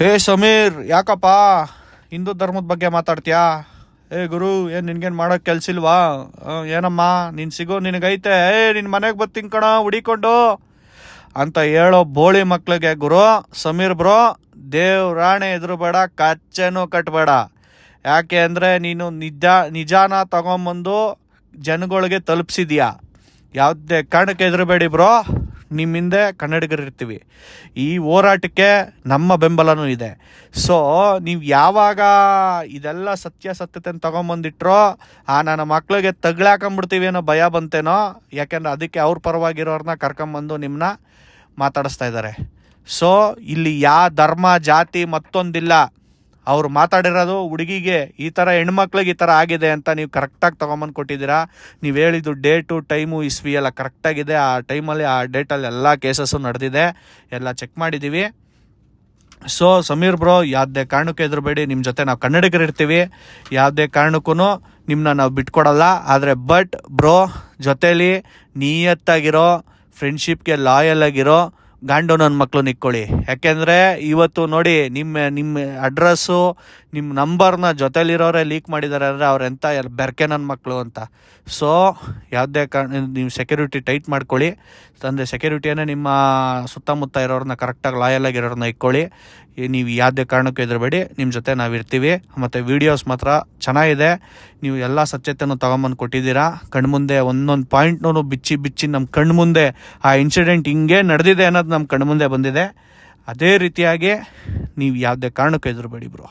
ಹೇ ಸಮೀರ್, ಯಾಕಪ್ಪ? ಹಿಂದೂ ಧರ್ಮದ ಬಗ್ಗೆ ಮಾತಾಡ್ತೀಯಾ? ಏ, ಗುರು, ಏನು ನಿನ್ಗೇನು ಮಾಡೋಕೆ ಕೆಲ್ಸಿಲ್ವಾ ಇಲ್ವಾ? ಏನಮ್ಮ, ನೀನು ಸಿಗೋ ನಿನಗೈತೆ. ಏ ನಿನ್ನ ಮನೆಗೆ ಬರ್ತೀನಿ ಕಣ, ಹುಡಿಕೊಂಡು. ಅಂತ ಹೇಳೋ ಬೋಳಿ ಮಕ್ಳಿಗೆ, ಗುರು, ಸಮೀರ್ ಬ್ರೋ ದೇವ್ರಾಣೆ ಎದುರು ಬೇಡ, ಕಚ್ಚೆನೂ ಕಟ್ಟಬೇಡ ಯಾಕೆ ಅಂದರೆ ನೀನು ನಿಜ, ನಿಜಾನ ತಗೊಂಬಂದು ಜನಗಳಿಗೆ ತಲುಪಿಸಿದ್ಯಾ? ಯಾವುದೇ ಕಾರಣಕ್ಕೆ ಎದುರುಬೇಡಿ ಬ್ರೋ. ನಿಮ್ಮ ಹಿಂದೆ ಕನ್ನಡಿಗರಿರ್ತೀವಿ. ಈ ಹೋರಾಟಕ್ಕೆ ನಮ್ಮ ಬೆಂಬಲನೂ ಇದೆ. ಸೊ ನೀವು ಯಾವಾಗ ಇದೆಲ್ಲ ಸತ್ಯಾಸತ್ಯತೆ ತೊಗೊಂಬಂದಿಟ್ರೋ, ಆ ನನ್ನ ಮಕ್ಳಿಗೆ ತಗ್ಲಾಕೊಂಬಿಡ್ತೀವಿ ಅನ್ನೋ ಭಯ ಬಂತೇನೋ, ಯಾಕೆಂದ್ರೆ ಅದಕ್ಕೆ ಅವ್ರ ಪರವಾಗಿರೋರನ್ನ ಕರ್ಕೊಂಬಂದು ನಿಮ್ಮನ್ನ ಮಾತಾಡಿಸ್ತಾ ಇದ್ದಾರೆ ಸೊ ಇಲ್ಲಿ ಯಾ ಧರ್ಮ, ಜಾತಿ ಮತ್ತೊಂದಿಲ್ಲ ಅವ್ರು ಮಾತಾಡಿರೋದು ಹುಡುಗಿಗೆ ಈ ಥರ ಹೆಣ್ಮಕ್ಳಿಗೆ ಈ ಥರ ಆಗಿದೆ ಅಂತ ನೀವು ಕರೆಕ್ಟಾಗಿ ತೊಗೊಂಬಂದು ಕೊಟ್ಟಿದ್ದೀರಾ? ನೀವು ಹೇಳಿದ್ದು ಡೇಟು ಟೈಮು ಇಸ್ವಿ ಎಲ್ಲ ಕರೆಕ್ಟಾಗಿದೆ ಆ ಟೈಮಲ್ಲಿ ಆ ಡೇಟಲ್ಲಿ ಎಲ್ಲ ಕೇಸಸ್ಸು ನಡೆದಿದೆ. ಎಲ್ಲ ಚೆಕ್ ಮಾಡಿದ್ದೀವಿ ಸೊ ಸಮೀರ್ ಬ್ರೋ ಯಾವುದೇ ಕಾರಣಕ್ಕೂ ಎದುರುಬೇಡಿ ನಿಮ್ಮ ಜೊತೆ ನಾವು ಕನ್ನಡಿಗರು ಇರ್ತೀವಿ. ಯಾವುದೇ ಕಾರಣಕ್ಕೂ ನಿಮ್ಮನ್ನ ನಾವು ಬಿಟ್ಕೊಡಲ್ಲ. ಆದರೆ ಬಟ್ ಬ್ರೋ ಜೊತೇಲಿ ನಿಯತ್ತಾಗಿರೋ ಫ್ರೆಂಡ್ಶಿಪ್ಗೆ ಲಾಯಲ್ ಆಗಿರೋ ಗಂಡು ನನ್ನ ಮಕ್ಕಳು ನಿಕ್ಕೊಳ್ಳಿ. ಯಾಕೆಂದರೆ ಇವತ್ತು ನೋಡಿ ನಿಮ್ಮ ನಿಮ್ಮ ಅಡ್ರೆಸ್ಸು ನಿಮ್ಮ ನಂಬರ್ನ ಜೊತೆಲಿರೋರೇ ಲೀಕ್ ಮಾಡಿದ್ದಾರೆ ಅಂದರೆ ಅವ್ರು ಎಲ್ಲ ಬೆರಕೆ ನನ್ನ ಮಕ್ಕಳು ಅಂತ. ಸೊ ಯಾವುದೇ ಕಾರಣ, ನೀವು ಸೆಕ್ಯೂರಿಟಿ ಟೈಟ್ ಮಾಡ್ಕೊಳ್ಳಿ. ಅಂದರೆ ಸೆಕ್ಯೂರಿಟಿಯನ್ನೇ ನಿಮ್ಮ ಸುತ್ತಮುತ್ತ ಇರೋರನ್ನ ಕರೆಕ್ಟಾಗಿ ಲಾಯಲ್ ಆಗಿರೋರನ್ನ ಇಟ್ಕೊಳ್ಳಿ ಈ ನೀವು ಯಾವುದೇ ಕಾರಣಕ್ಕೂ ಹೆದರಬೇಡಿ ನಿಮ್ಮ ಜೊತೆ ನಾವು ಇರ್ತೀವಿ. ಮತ್ತು ವೀಡಿಯೋಸ್ ಮಾತ್ರ ಚೆನ್ನಾಗಿದೆ. ನೀವು ಎಲ್ಲ ಸತ್ಯತೆಯನ್ನು ತೊಗೊಂಬಂದು ಕೊಟ್ಟಿದ್ದೀರಾ. ಕಣ್ಮುಂದೆ ಒಂದೊಂದು ಪಾಯಿಂಟ್ನೂ ಬಿಚ್ಚಿ ಬಿಚ್ಚಿ ನಮ್ಮ ಕಣ್ಮುಂದೆ ಆ ಇನ್ಸಿಡೆಂಟ್ ಹಿಂಗೆ ನಡೆದಿದೆ ಅನ್ನೋದು ನಮ್ಮ ಕಣ್ಮುಂದೆ ಬಂದಿದೆ. ಅದೇ ರೀತಿಯಾಗಿ ನೀವು ಯಾವುದೇ ಕಾರಣಕ್ಕೂ ಹೆದರಬೇಡಿ ಬ್ರೋ